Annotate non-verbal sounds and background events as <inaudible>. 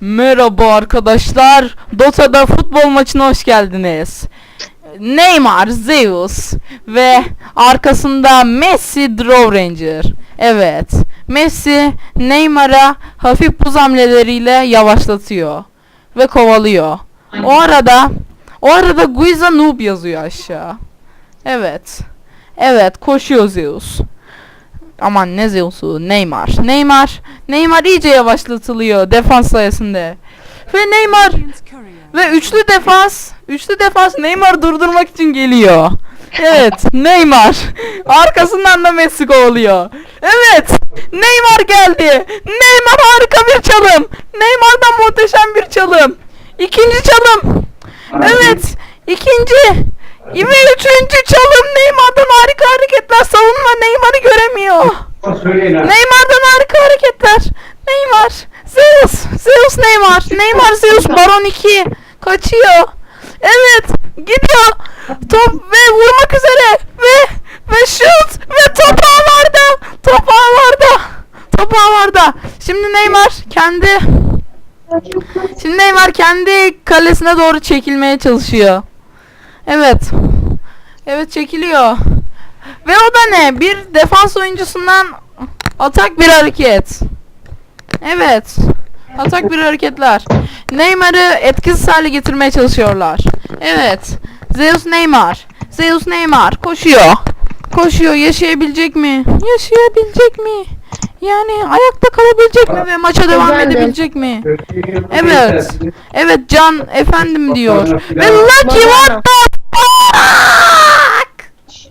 Merhaba arkadaşlar. Dota'da futbol maçına hoş geldiniz. Neymar, Zeus ve arkasında Messi Draw Ranger. Evet. Messi Neymar'a hafif buz hamleleriyle yavaşlatıyor ve kovalıyor. O arada o arada Guiza Noob yazıyor aşağı. Evet. Evet, koşuyor Zeus. Aman ne Zeus'u Neymar. Neymar. Neymar iyice yavaşlatılıyor defans sayesinde. Ve Neymar ve üçlü defans. Üçlü defans Neymar durdurmak için geliyor. Evet <laughs> Neymar. Arkasından da Messi kovalıyor. Evet. Neymar geldi. Neymar harika bir çalım. Neymar'dan muhteşem bir çalım. İkinci çalım. Evet. ikinci. Ve üçüncü çalım Neymar'dan harika hareketler. Savunma Neymar'ı göremiyor. Neymar'dan harika hareketler. Neymar. Zeus. Zeus Neymar. Neymar Zeus Baron 2. Kaçıyor. Evet. Gidiyor. Top ve vurmak üzere. Ve ve şut. Ve top ağlarda. Top ağlarda. Top ağlarda. Şimdi Neymar kendi Şimdi Neymar kendi kalesine doğru çekilmeye çalışıyor. Evet. Evet çekiliyor. Ve o da ne? Bir defans oyuncusundan atak bir hareket. Evet. Atak bir hareketler. Neymar'ı etkisiz hale getirmeye çalışıyorlar. Evet. Zeus Neymar. Zeus Neymar koşuyor. Koşuyor. Yaşayabilecek mi? Yaşayabilecek mi? Yani ayakta kalabilecek mi ve maça devam edebilecek mi? Evet. Evet Can efendim diyor. Ve Lucky what the?